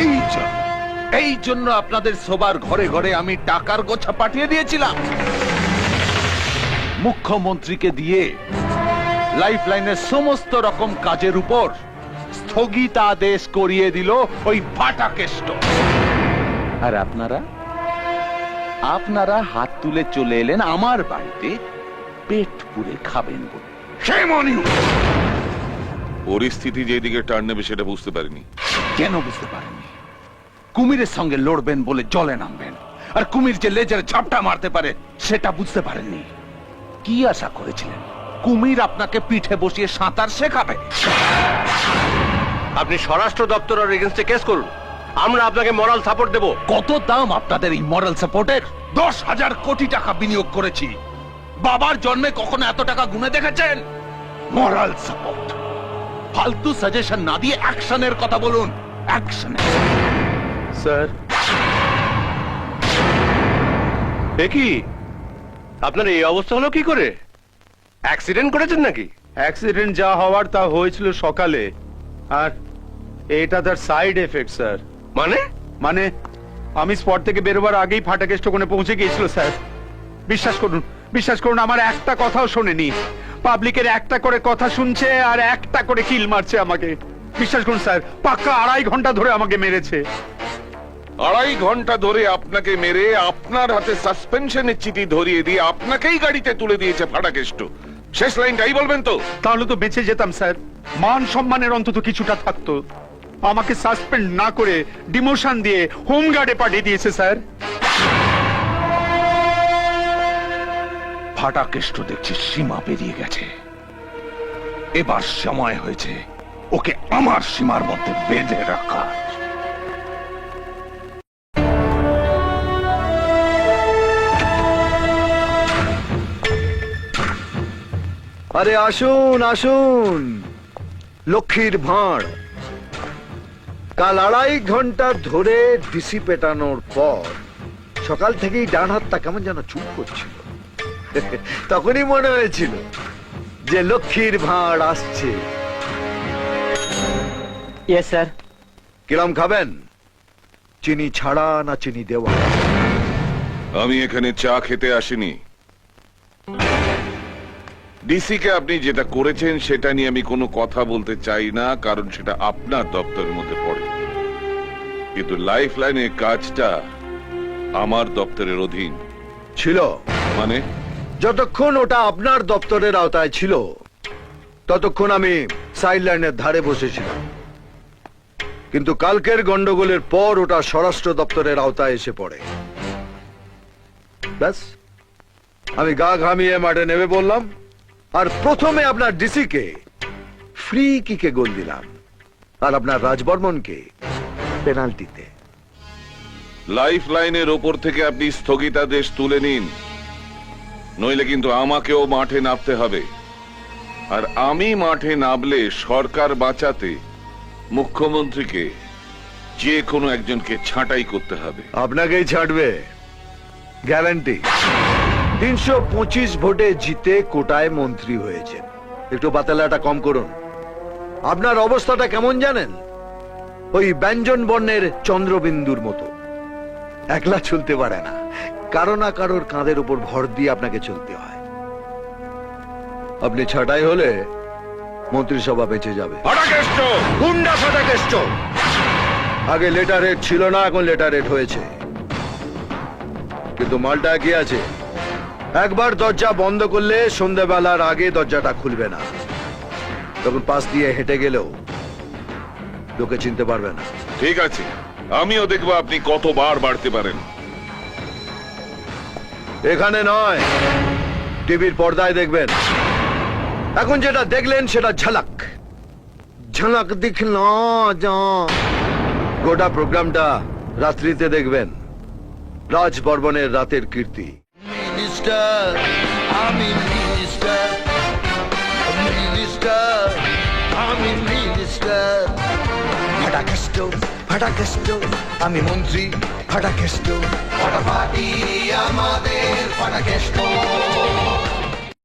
এই এই জন্য আপনাদের সবার ঘরে ঘরে আমি টাকার গোছা পাঠিয়ে দিয়েছিলাম। মুখ্যমন্ত্রীকে দিয়ে সমস্ত রকম কাজের উপর স্থগিতাদেশ করিয়ে দিল ওই ফাটা কেষ্ট আর আপনারা? আপনারা হাত তুলে চলে এলেন আমার বাড়িতে, পেট পুরে খাবেন বলে। you! পরিস্থিতি যেদিকে টার্ন নেবে সেটা বুঝতে পারিনি। কেন বুঝতে পারেননি কুমিরের সঙ্গে লড়বেন বলে জলে নামবেন আর কুমির যে লেজের ঝাপটা মারতে পারে সেটা বুঝতে পারেননি। কি আশা করেছিলেন? কুমির আপনাকে পিঠে বসিয়ে সাঁতার শেখাবে? আপনি স্বরাষ্ট্র দপ্তরের এগেনস্টে কেস করুন। আমরা আপনাকে মরাল সাপোর্ট দেব। কত দাম আপনাদের এই মরাল সাপোর্টের দশ হাজার কোটি টাকা বিনিয়োগ করেছি। বাবার জন্মে কখনো এত টাকা গুনে দেখেছেন? মরাল সাপোর্ট ফালতু সাজেশন না দিয়ে অ্যাকশনের কথা বলুন। Action sir. দেখি আপনার এই অবস্থা হলো কি করে? অ্যাক্সিডেন্ট করেছেন নাকি? অ্যাক্সিডেন্ট যা হওয়ার তা হয়েছিল সকালে। আর এটা তার সাইড এফেক্ট স্যার। মানে? মানে আমি স্পট থেকে বেরোবার আগেই ফাটাকে স্টোকনে পৌঁছে গিয়েছিল স্যার। বিশ্বাস করুন বিশ্বাস করুন আমার একটা কথাও শোনেনি। পাবলিকের একটা করে কথা শুনছে আর একটা করে কিল মারছে আমাকে। বিশ্বাস করুন স্যার পাক্কা আড়াই ঘণ্টা ধরে আমাকে মেরেছে। আড়াই ঘণ্টা ধরে আপনাকে মেরে আপনার হাতে সাসপেনশনের চিঠি ধরিয়ে দিয়ে আপনাকেই গাড়িতে তুলে দিয়েছে ফাটাকেষ্ট। শেষ লাইনটাই বলবেন তো। তাহলে তো বেঁচে যেতাম স্যার। মান সম্মানের অন্তত কিছুটা থাকতো। আমাকে সাসপেন্ড না করে ডিমোশন দিয়ে হোম গার্ডে পাঠিয়ে দিয়েছে স্যার। ফাটা কেষ্ট দেখছি, সীমা পেরিয়ে গেছে। এবার সময় হয়েছে ওকে আমার সীমার মধ্যে বেঁধে রাখা আরে, আসুন আসুন। লক্ষ্মীর ভাঁড়। কাল আড়াই ঘণ্টা ধরে ডিসি পেটানোর পর সকাল থেকেই ডান হাতটা কেমন যেন চুপ করছিল। তখনই মনে হয়েছিল যে লক্ষ্মীর ভাঁড় আসছে। ইয়েস স্যার কিরম খাবেন? চিনি ছাড়া না চিনি দেওয়া? আমি এখানে চা খেতে আসিনি। ডিসি কে আপনি যেটা করেছেন সেটা নিয়ে আমি কোনো কথা বলতে চাই না কারণ সেটা আপনার দপ্তরের মধ্যে পড়ে। কিন্তু লাইফ লাইনের কাজটা আমার দপ্তরের অধীন। ছিল। মানে? যতক্ষণ ওটা আপনার দপ্তরের আওতায় ছিল, ততক্ষণ আমি সাইড লাইনের ধারে বসেছিলাম। কিন্তু কালকের গন্ডগোলের পর ওটা স্বরাষ্ট্র দপ্তরের আওতায় এসে পড়ে। ব্যাস, আমি গা ঘামিয়ে মাঠে নেমে বললাম আর প্রথমে আপনার ডিসিকে ফ্রি কিকে গোল দিলাম, আর আপনার রাজবর্মনকে পেনাল্টিতে। লাইফ লাইনের ওপর থেকে আপনি স্থগিতাদেশ তুলে নিন। নইলে কিন্তু আমাকেও মাঠে নামতে হবে। আর আমি মাঠে নামলে সরকার বাঁচাতে মুখ্যমন্ত্রীকে যে কোনো একজনকে ছাঁটাই করতে হবে। আপনাকেই ছাড়বে গ্যারান্টি। তিনশো পঁচিশ ভোটে জিতে কোটায় মন্ত্রী হয়েছেন। একটু বাতালাটা কম করুন। আপনার অবস্থাটা কেমন জানেন? ওই ব্যঞ্জন বর্ণের চন্দ্রবিন্দুর মতো। একলা চলতে পারে না। কারও না কারোর কাঁধের উপর ভর দিয়ে আপনাকে চলতে হয়। আপনি ছাটাই হলে মন্ত্রিসভা বেঁচে যাবে। গুন্ডা আগে লেটার রেট ছিল না এখন লেটার রেট হয়েছে। কিন্তু মালটা কি আছে? একবার দরজা বন্ধ করলে সন্ধ্যাবেলার আগে দরজাটা খুলবে না। তখন পাশ দিয়ে হেঁটে গেলেও লোকে চিনতে পারবে না। ঠিক আছে আমিও দেখব আপনি কতবার বাড়তে পারেন। এখানে নয়। টিভির পর্দায় দেখবেন। এখন যেটা দেখলেন সেটা ঝলক। ঝলক দিখল গোটা প্রোগ্রামটা রাত্রিতে দেখবেন। রাজ বর্মনের রাতের কীর্তি। আমি মন্ত্রী। ফাটাকেষ্ট ফাটাফাটি আমাদের ফাটাকেষ্ট